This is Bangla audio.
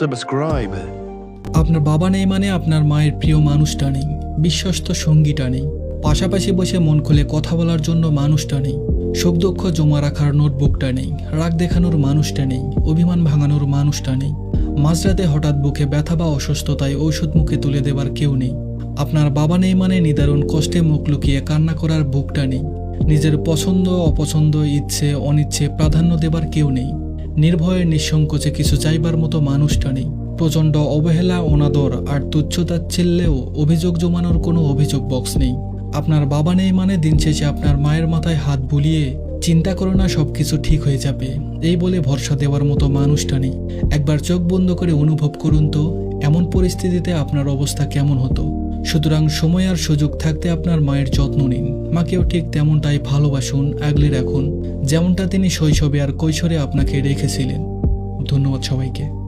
subscribe. আপনার বাবা নেই মানে আপনার মায়ের প্রিয় মানুষটা নেই, বিশ্বস্ত সঙ্গীটা নেই। পাশাপাশি বসে মন খুলে কথা বলার জন্য মানুষটা নেই সুখ দুঃখ জমা রাখার নোটবুকটা নেই, রাগ দেখানোর মানুষটা নেই, অভিমান ভাঙানোর মানুষটা নেই। মাঝরাতে হঠাৎ বুকে ব্যথা বা অসুস্থতায় ঔষধ মুখে তুলে দেবার কেউ নেই। আপনার বাবা নেই মানে নিদারুণ কষ্টে মুখ লুকিয়ে কান্না করার বুকটা নেই। নিজের পছন্দ, অপছন্দ, ইচ্ছে, অনিচ্ছে প্রাধান্য দেবার কেউ নেই। নির্ভয়ে নিঃসংকোচে কিছু চাইবার মতো মানুষটা নেই। প্রচণ্ড অবহেলা, অনাদর আর তুচ্ছতাচ্ছিল্যেও অভিযোগ জমানোর কোনো অভিযোগ বক্স নেই। আপনার বাবা নেই মানে দিন শেষে আপনার মায়ের মাথায় হাত বুলিয়ে চিন্তা করো না সব কিছু ঠিক হয়ে যাবে। এই বলে ভরসা দেওয়ার মতো মানুষটা নেই। একবার চোখ বন্ধ করে অনুভব করুন তো, এমন পরিস্থিতিতে আপনার অবস্থা কেমন হতো? সুতরাং সময় আর সুযোগ থাকতে আপনার মায়ের যত্ন নিন। মাকেও ঠিক তেমনটাই ভালোবাসুন, আগলে রাখুন, যেমনটা তিনি শৈশবে আর কৈশোরে আপনাকে রেখেছিলেন। ধন্যবাদ সবাইকে।